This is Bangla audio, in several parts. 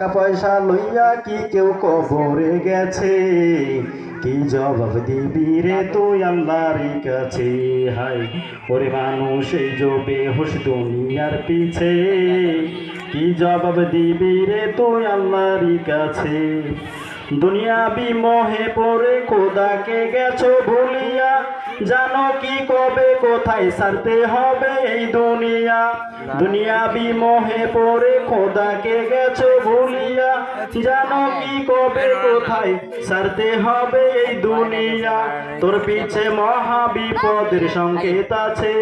টাকা পয়সা লইয়া কি কেউ কবরে গেছে? কি জবাব দিবি রে তুই আল্লাহর কাছে? হাই ওরে মানুষ, এই জবে হুশ দুনিয়ার পিছে। কি জবাব দিবি রে তুই আল্লাহর কাছে? দুনিয়া বিমোহে পড়ে, খোদাকে গেছো জানো কি কবে, কোথায় সারতে হবে এই দুনিয়া? দুনিয়া বিমোহে পড়ে খোদাকে গেছো ভুলিয়া। জানো কি কবে, কোথায় সারতে হবে এই দুনিয়া? তোর পিছে মহা বিপদের সংকেত আছে।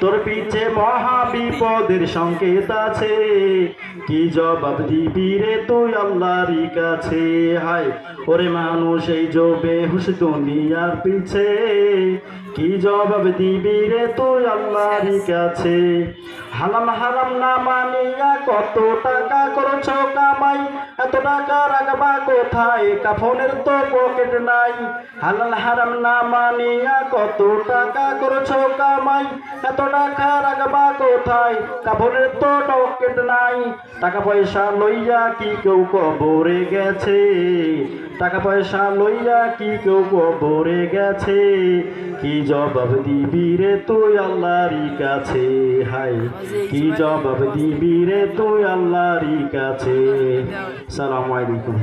তোর পিছে মহা বিপদের সংকেত আছে। কি জবাব দিবি রে তুই আল্লাহর কাছে? হায়, ওরে মানুষ, এই জবে হুশ দুনিয়ার পিছে। কি জবাব দিবি রে তুই আল্লাহর কাছে? হালাম হারাম না মানিয়া কত টাকা করছ কামাই। এত টাকা রাখবা কোথায়? কাফনের তো পকেট নাই। হালাল হারাম না মানিয়া কত টাকা করছ কামাই? এত টাকা রাখবা কোথায়? কাফনের তো পকেট নাই। টাকা পয়সা লইয়া কি কেউ কবরে গেছে? টাকা পয়সা লইয়া কি কেউ কবরে গেছে? কি জবাব দিবি রে তুই আল্লাহর কাছে? হাই কি জবাব দিবি রে তুই আল্লাহর কাছে সালাম আলাইকুম।